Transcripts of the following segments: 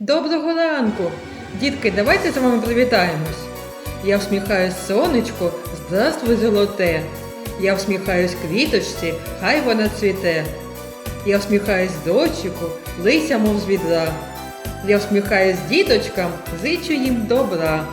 Доброго ранку! Дітки, давайте з вами привітаємось. Я всміхаюсь сонечку, здравствуй, золоте. Я всміхаюсь квіточці, хай вона цвіте. Я всміхаюсь дочику, лися, мов з відра. Я всміхаюсь діточкам, зичу їм добра.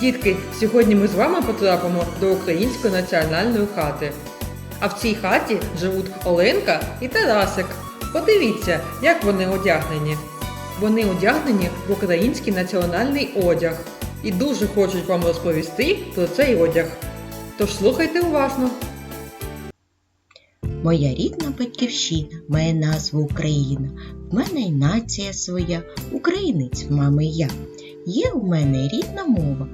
Дітки, сьогодні ми з вами потрапимо до української національної хати. А в цій хаті живуть Оленка і Тарасик. Подивіться, як вони одягнені. Вони одягнені в український національний одяг і дуже хочуть вам розповісти про цей одяг. Тож слухайте уважно. Моя рідна батьківщина має назву Україна. В мене й нація своя, українець, мами я. Є у мене рідна мова,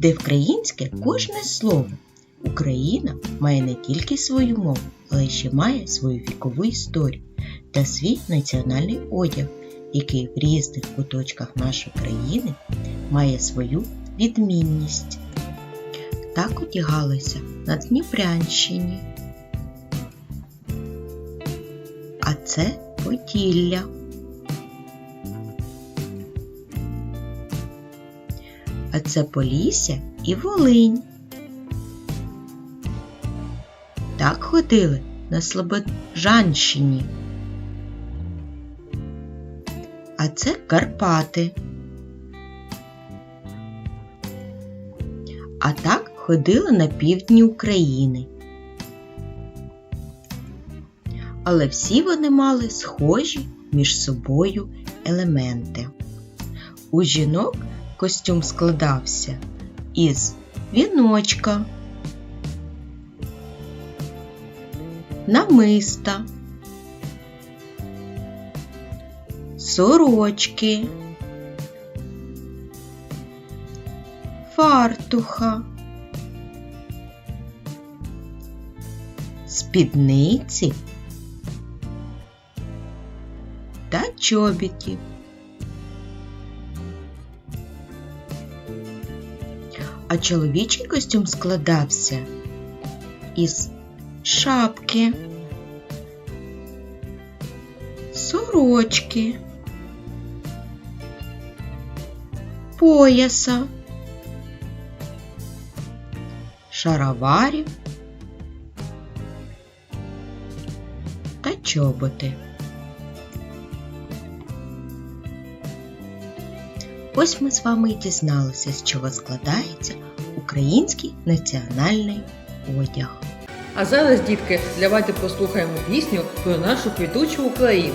де вкраїнське кожне слово. Україна має не тільки свою мову, але ще має свою вікову історію та свій національний одяг, який в різних куточках нашої країни має свою відмінність. Так одягалися на Дніпрянщині. А це Поділля. А це Полісся і Волинь. Так ходили на Слобожанщині. А це Карпати. А так ходили на півдні України. але всі вони мали схожі між собою елементи. У жінок костюм складався із віночка, намиста, сорочки, фартуха, спідниці. Та чобітів. А чоловічий костюм складався із шапки, сорочки, пояса, шароварів та чоботи. Ось ми з вами і дізналися, з чого складається український національний одяг. А зараз, дітки, давайте послухаємо пісню про нашу квітучу Україну.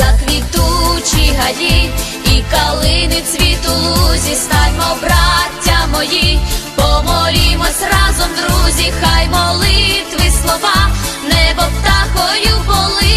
заквітучі гаї і калини цвіту лузі, станьмо, браття мої, помолімось разом, друзі, хай молитви слова, небо птахою полинуть,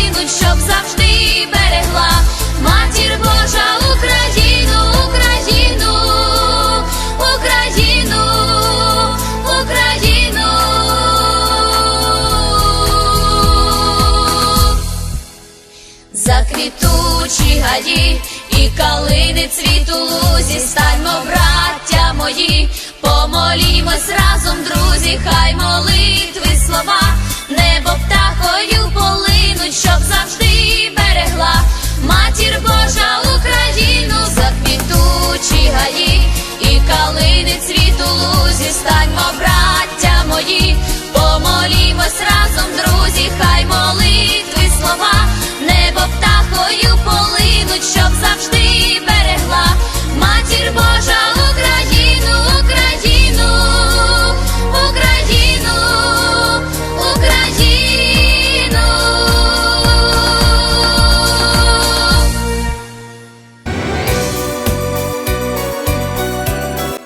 і калини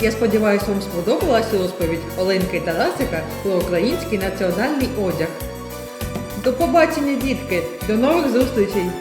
Я сподіваюся, вам сподобалася розповідь Оленки Тарасика про український національний одяг. До побачення, дітки! До нових зустрічей!